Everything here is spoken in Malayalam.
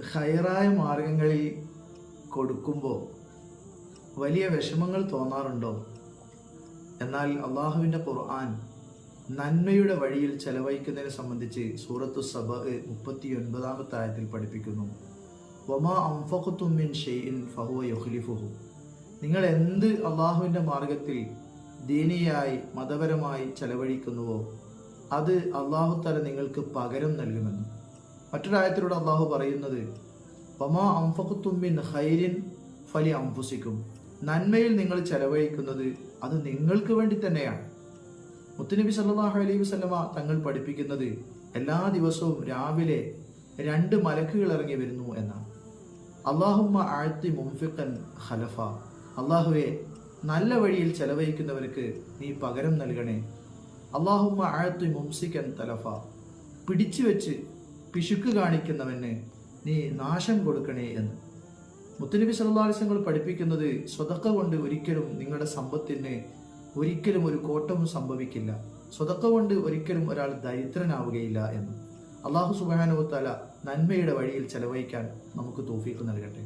ഹൈറായ മാർഗങ്ങളിൽ കൊടുക്കുമ്പോൾ വലിയ വിഷമങ്ങൾ തോന്നാറുണ്ടോ? എന്നാൽ അള്ളാഹുവിന്റെ ഖുർആൻ നന്മയുടെ വഴിയിൽ ചെലവഴിക്കുന്നതിനെ സംബന്ധിച്ച് സൂറത്തു സബ മുപ്പത്തി ഒൻപതാമത്തെ ആയത്തിൽ പഠിപ്പിക്കുന്നു. വമാ അംഫഖുത്തുമിൻ ഷെയ്ൻ ഫഹുവ യുഹ്ലിഫുഹു നിങ്ങൾ എന്ത് അള്ളാഹുവിന്റെ മാർഗത്തിൽ ദീനിയായി മതപരമായി ചെലവഴിക്കുന്നുവോ അത് അള്ളാഹു തല നിങ്ങൾക്ക് പകരം നൽകുമെന്ന്. മറ്റൊരായത്തിലൂടെ അള്ളാഹു പറയുന്നത് വമാ അംഫക്കുത്തുമ്മിൻ ഹൈരിൻ ഫലി അംഫുസിക്കും നന്മയിൽ നിങ്ങൾ ചെലവഴിക്കുന്നത് അത് നിങ്ങൾക്ക് വേണ്ടി തന്നെയാണ്. മുത്തുനബി സല്ലാഹു അലൈഹി വസല്ലമ തങ്ങൾ പഠിപ്പിക്കുന്നത് എല്ലാ ദിവസവും രാവിലെ രണ്ട് മലക്കുകൾ ഇറങ്ങി വരുന്നു എന്നാണ്. അള്ളാഹുമ്മ ആഴ്ത്തി മുംഫിഖൻ ഖലഫ. അള്ളാഹുവെ നല്ല വഴിയിൽ ചെലവഴിക്കുന്നവർക്ക് നീ പകരം നൽകണേ. അള്ളാഹുമ്മ ആഴ്ത്തി മുംസിക്കൻ തലഫ. പിടിച്ചു വെച്ച് പിശുക്ക് കാണിക്കുന്നവന് നീ നാശം കൊടുക്കണേ എന്ന്. മുത്തുനബി സല്ലാസ്യങ്ങൾ പഠിപ്പിക്കുന്നത് സ്വതക്ക കൊണ്ട് ഒരിക്കലും നിങ്ങളുടെ സമ്പത്തിന് ഒരിക്കലും ഒരു കോട്ടവും സംഭവിക്കില്ല. സ്വതക്ക കൊണ്ട് ഒരിക്കലും ഒരാൾ ദരിദ്രനാവുകയില്ല എന്ന്. അള്ളാഹു സുബാനുവത്താല നന്മയുടെ വഴിയിൽ ചെലവഴിക്കാൻ നമുക്ക് തോഫീക്ക് നൽകട്ടെ.